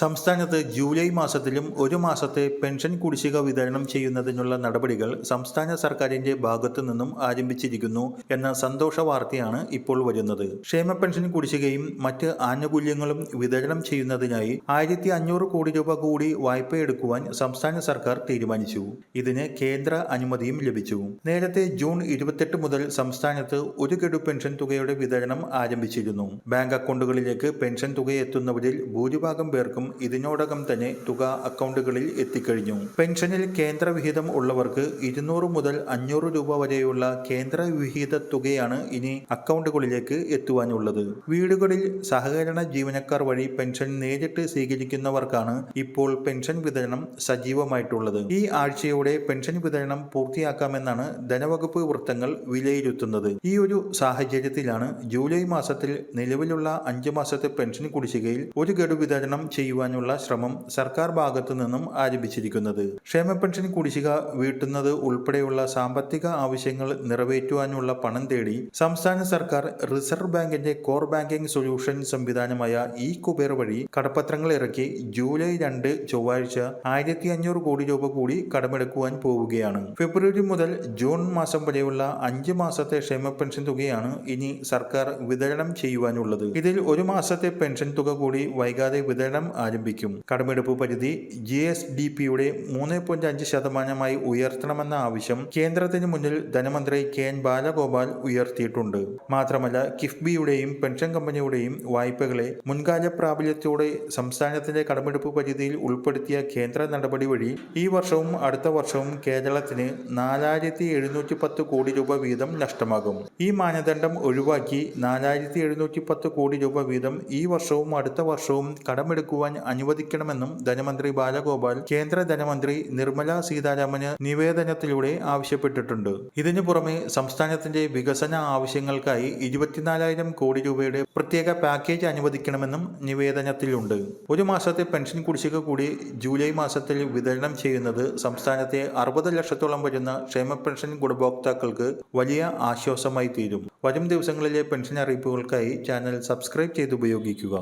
സംസ്ഥാനത്ത് ജൂലൈ മാസത്തിലും ഒരു മാസത്തെ പെൻഷൻ കുടിശ്ശിക വിതരണം ചെയ്യുന്നതിനുള്ള നടപടികൾ സംസ്ഥാന സർക്കാരിന്റെ ഭാഗത്തു നിന്നും ആരംഭിച്ചിരിക്കുന്നു എന്ന സന്തോഷ വാർത്തയാണ് ഇപ്പോൾ വരുന്നത്. ക്ഷേമ പെൻഷൻ കുടിശ്ശികയും മറ്റ് ആനുകൂല്യങ്ങളും വിതരണം ചെയ്യുന്നതിനായി ആയിരത്തി അഞ്ഞൂറ് കോടി രൂപ കൂടി വായ്പയെടുക്കുവാൻ സംസ്ഥാന സർക്കാർ തീരുമാനിച്ചു. ഇതിന് കേന്ദ്ര അനുമതിയും ലഭിച്ചു. നേരത്തെ ജൂൺ ഇരുപത്തെട്ട് മുതൽ സംസ്ഥാനത്ത് ഒരു ഗഡു പെൻഷൻ തുകയുടെ വിതരണം ആരംഭിച്ചിരുന്നു. ബാങ്ക് അക്കൗണ്ടുകളിലേക്ക് പെൻഷൻ തുക എത്തുന്നവരിൽ ഭൂരിഭാഗം പേർക്കും ഇതിനോടകം തന്നെ തുക അക്കൗണ്ടുകളിൽ എത്തിക്കഴിഞ്ഞു. പെൻഷനിൽ കേന്ദ്രവിഹിതം ഉള്ളവർക്ക് ഇരുന്നൂറ് മുതൽ അഞ്ഞൂറ് രൂപ വരെയുള്ള കേന്ദ്ര വിഹിത തുകയാണ് ഇനി അക്കൗണ്ടുകളിലേക്ക് എത്തുവാനുള്ളത്. വീടുകളിൽ സഹകരണ ജീവനക്കാർ വഴി പെൻഷൻ നേരിട്ട് സ്വീകരിക്കുന്നവർക്കാണ് ഇപ്പോൾ പെൻഷൻ വിതരണം സജീവമായിട്ടുള്ളത്. ഈ ആഴ്ചയോടെ പെൻഷൻ വിതരണം പൂർത്തിയാക്കാമെന്നാണ് ധനവകുപ്പ് വൃത്തങ്ങൾ വിലയിരുത്തുന്നത്. ഈ ഒരു സാഹചര്യത്തിലാണ് ജൂലൈ മാസത്തിൽ നിലവിലുള്ള അഞ്ച് മാസത്തെ പെൻഷൻ കുടിശ്ശികയിൽ ഒരു ഗഡു വിതരണം ചെയ്യുവാനുള്ള ശ്രമം സർക്കാർ ഭാഗത്തു നിന്നും ആരംഭിച്ചിരിക്കുന്നത്. ക്ഷേമ പെൻഷൻ കുടിശ്ശിക വീട്ടുന്നത് ഉൾപ്പെടെയുള്ള സാമ്പത്തിക ആവശ്യങ്ങൾ നിറവേറ്റുവാനുള്ള പണം തേടി സംസ്ഥാന സർക്കാർ റിസർവ് ബാങ്കിന്റെ കോർ ബാങ്കിംഗ് സൊല്യൂഷൻ സംവിധാനമായ ഇ കുബേർ വഴി കടപ്പത്രങ്ങൾ ഇറക്കി ജൂലൈ രണ്ട് ചൊവ്വാഴ്ച ആയിരത്തി അഞ്ഞൂറ് കോടി രൂപ കൂടി കടമെടുക്കുവാൻ പോവുകയാണ്. ഫെബ്രുവരി മുതൽ ജൂൺ മാസം വരെയുള്ള അഞ്ച് മാസത്തെ ക്ഷേമ പെൻഷൻ തുകയാണ് ഇനി സർക്കാർ വിതരണം ചെയ്യുവാനുള്ളത്. ഇതിൽ ഒരു മാസത്തെ പെൻഷൻ തുക കൂടി വൈകാതെ വിതരണം ആരംഭിക്കും. കടമെടുപ്പ് പരിധി ജി എസ് ഡി പിയുടെ മൂന്ന് പോയിന്റ് അഞ്ച് ശതമാനമായി ഉയർത്തണമെന്ന ആവശ്യം കേന്ദ്രത്തിന് മുന്നിൽ ധനമന്ത്രി കെ എൻ ബാലഗോപാൽ ഉയർത്തിയിട്ടുണ്ട്. മാത്രമല്ല കിഫ്ബിയുടെയും പെൻഷൻ കമ്പനിയുടെയും വായ്പകളെ മുൻകാല പ്രാബല്യത്തോടെ സംസ്ഥാനത്തിന്റെ കടമെടുപ്പ് പരിധിയിൽ ഉൾപ്പെടുത്തിയ കേന്ദ്ര നടപടി വഴി ഈ വർഷവും അടുത്ത വർഷവും കേരളത്തിന് നാലായിരത്തി എഴുന്നൂറ്റി പത്ത് കോടി രൂപ വീതം നഷ്ടമാകും. ഈ മാനദണ്ഡം ഒഴിവാക്കി നാലായിരത്തി എഴുന്നൂറ്റി പത്ത് കോടി രൂപ വീതം ഈ വർഷവും അടുത്ത വർഷവും കടമെടുക്കുവാൻ അനുവദിക്കണമെന്നും ധനമന്ത്രി ബാലഗോപാൽ കേന്ദ്ര ധനമന്ത്രി നിർമ്മല സീതാരാമന് നിവേദനത്തിലൂടെ ആവശ്യപ്പെട്ടിട്ടുണ്ട്. ഇതിനു പുറമെ സംസ്ഥാനത്തിന്റെ വികസന ആവശ്യങ്ങൾക്കായി ഇരുപത്തിനാലായിരം കോടി രൂപയുടെ പ്രത്യേക പാക്കേജ് അനുവദിക്കണമെന്നും നിവേദനത്തിലുണ്ട്. ഒരു മാസത്തെ പെൻഷൻ കുടിശ്ശിക കൂടി ജൂലൈ മാസത്തിൽ വിതരണം ചെയ്യുന്നത് സംസ്ഥാനത്തെ അറുപത് ലക്ഷത്തോളം വരുന്ന ക്ഷേമ പെൻഷൻ ഗുണഭോക്താക്കൾക്ക് വലിയ ആശ്വാസമായി തീരും. വരും ദിവസങ്ങളിലെ പെൻഷൻ അറിയിപ്പുകൾക്കായി ചാനൽ സബ്സ്ക്രൈബ് ചെയ്ത് ഉപയോഗിക്കുക